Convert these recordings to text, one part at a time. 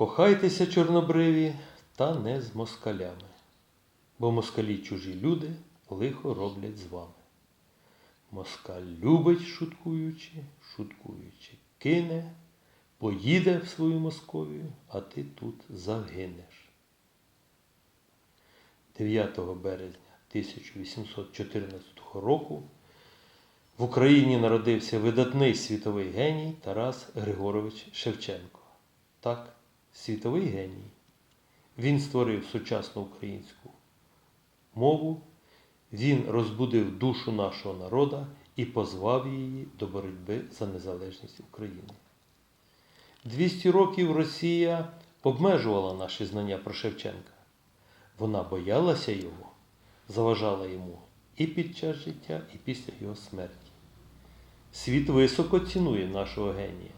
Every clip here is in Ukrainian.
Кохайтеся, чорнобриві, та не з москалями, бо москалі чужі люди лихо роблять з вами. Москаль любить, шуткуючи, шуткуючи, кине, поїде в свою Московію, а ти тут загинеш. 9 березня 1814 року в Україні народився видатний світовий геній Тарас Григорович Шевченко. Так, світовий геній. Він створив сучасну українську мову, він розбудив душу нашого народа і позвав її до боротьби за незалежність України. 200 років Росія обмежувала наші знання про Шевченка. Вона боялася його, заважала йому і під час життя, і після його смерті. Світ високо цінує нашого генія.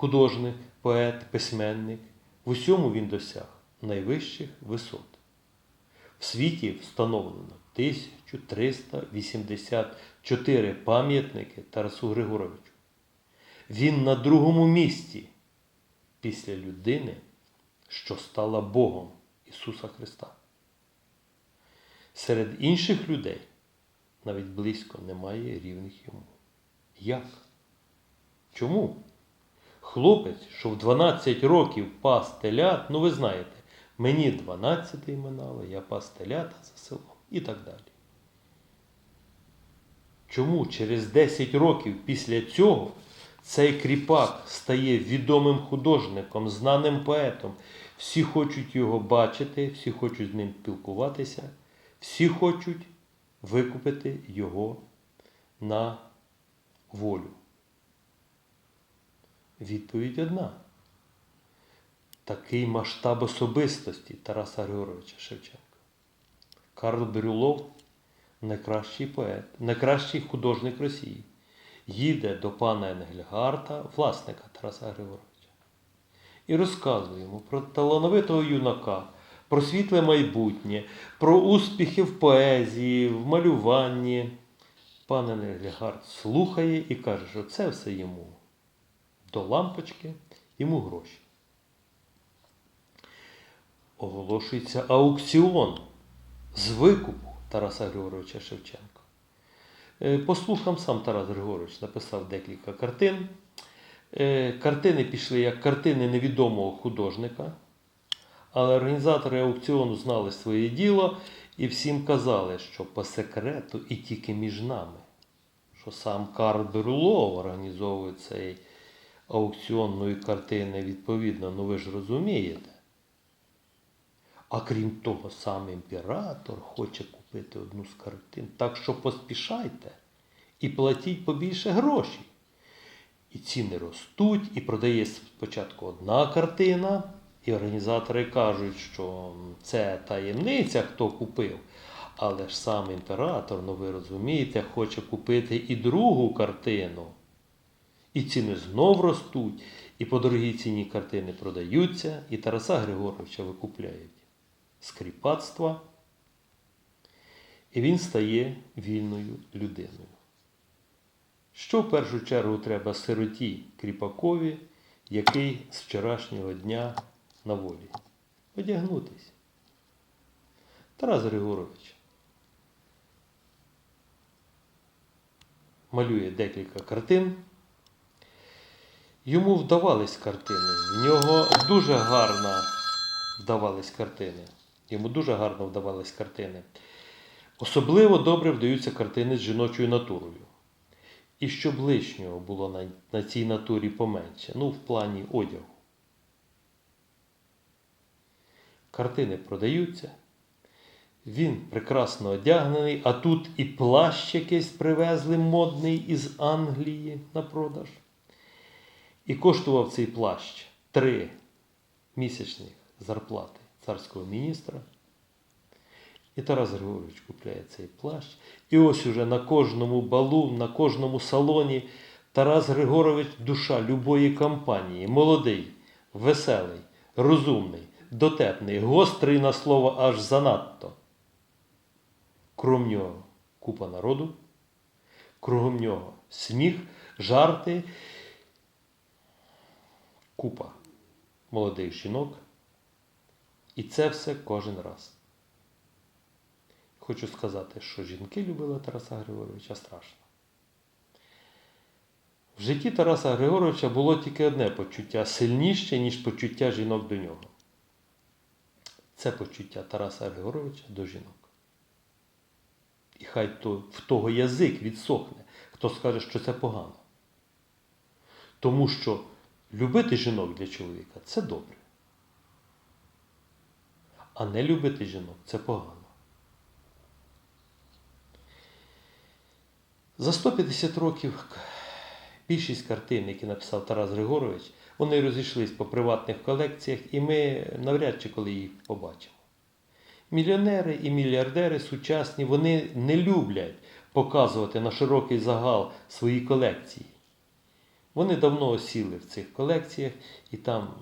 Художник, поет, письменник в усьому він досяг найвищих висот. В світі встановлено 1384 пам'ятники Тарасу Григоровичу. Він на другому місці після людини, що стала Богом Ісуса Христа. Серед інших людей навіть близько немає рівних йому. Як? Чому? Хлопець, що в 12 років пас телят, ну ви знаєте, мені 12 минало, я пас телята за селом і так далі. Чому через 10 років після цього цей кріпак стає відомим художником, знаним поетом? Всі хочуть його бачити, всі хочуть з ним спілкуватися, всі хочуть викупити його на волю. Відповідь одна. Такий масштаб особистості Тараса Григоровича Шевченка. Карл Брюлов найкращий поет, найкращий художник Росії. Їде до пана Енгельгарта, власника Тараса Григоровича, і розказує йому про талановитого юнака, про світле майбутнє, про успіхи в поезії, в малюванні. Пан Енгельгард слухає і каже, що це все йому до лампочки, йому гроші. Оголошується аукціон з викупу Тараса Григоровича Шевченка. Е, По слухам сам Тарас Григорович написав декілька картин. Е, Картини пішли як картини невідомого художника, але організатори аукціону знали своє діло і всім казали, що по секрету і тільки між нами, що сам Карл Берлов організовує цей аукціонної картини відповідно, ну ви ж розумієте. А крім того, сам імператор хоче купити одну з картин. Так що поспішайте і платіть побільше грошей. І ціни ростуть, і продає спочатку одна картина, і організатори кажуть, що це таємниця, хто купив. Але ж сам імператор, ну ви розумієте, хоче купити і другу картину. І ціни знов ростуть, і по дорогій ціні картини продаються, і Тараса Григоровича викупляють з і він стає вільною людиною. Що в першу чергу треба сироті кріпакові, який з вчорашнього дня на волі? Одягнутись. Тарас Григорович малює декілька картин. Йому вдавались картини. В нього дуже гарно вдавались картини. Йому дуже гарно вдавались картини. Особливо добре вдаються картини з жіночою натурою. І щоб лишнього було на, на цій натурі поменше, ну, в плані одягу. Картини продаються. Він прекрасно одягнений, а тут і плащ якийсь привезли модний із Англії на продаж. І коштував цей плащ три місячних зарплати царського міністра. І Тарас Григорович купляє цей плащ. І ось уже на кожному балу, на кожному салоні Тарас Григорович душа любої компанії, молодий, веселий, розумний, дотепний, гострий на слово аж занадто. Крім нього купа народу, кругом нього сміх, жарти, купа молодих жінок. І це все кожен раз. Хочу сказати, що жінки любили Тараса Григоровича страшно. В житті Тараса Григоровича було тільки одне почуття сильніше, ніж почуття жінок до нього. Це почуття Тараса Григоровича до жінок. І хай то, в того язик відсохне, хто скаже, що це погано. Тому що любити жінок для чоловіка це добре. А не любити жінок це погано. За 150 років більшість картин, які написав Тарас Григорович, вони розійшлись по приватних колекціях, і ми навряд чи коли їх побачимо. Мільйонери і мільярдери сучасні, вони не люблять показувати на широкий загал свої колекції. Вони давно осіли в цих колекціях і там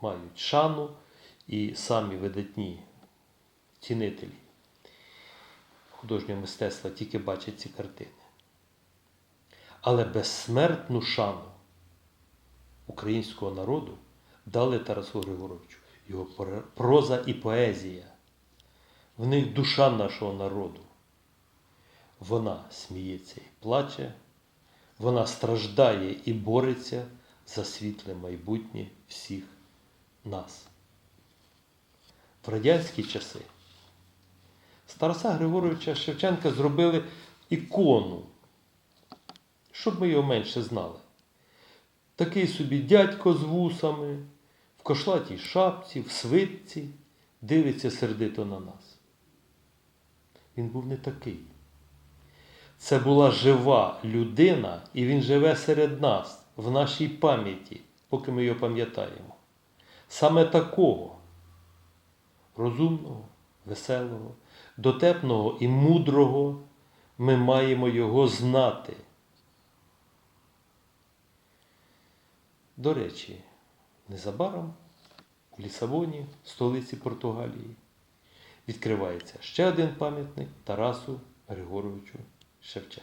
мають шану і самі видатні цінителі художнього мистецтва тільки бачать ці картини. Але безсмертну шану українського народу дали Тарасу Григоровичу. Його проза і поезія. В них душа нашого народу. Вона сміється і плаче, вона страждає і бореться за світле майбутнє всіх нас. В радянські часи з Тараса Григоровича Шевченка зробили ікону, щоб ми його менше знали. Такий собі дядько з вусами, в кошлатій шапці, в свитці, дивиться сердито на нас. Він був не такий. Це була жива людина, і він живе серед нас, в нашій пам'яті, поки ми його пам'ятаємо. Саме такого розумного, веселого, дотепного і мудрого ми маємо його знати. До речі, незабаром у Лісабоні, столиці Португалії, відкривається ще один пам'ятник Тарасу Григоровичу 是不是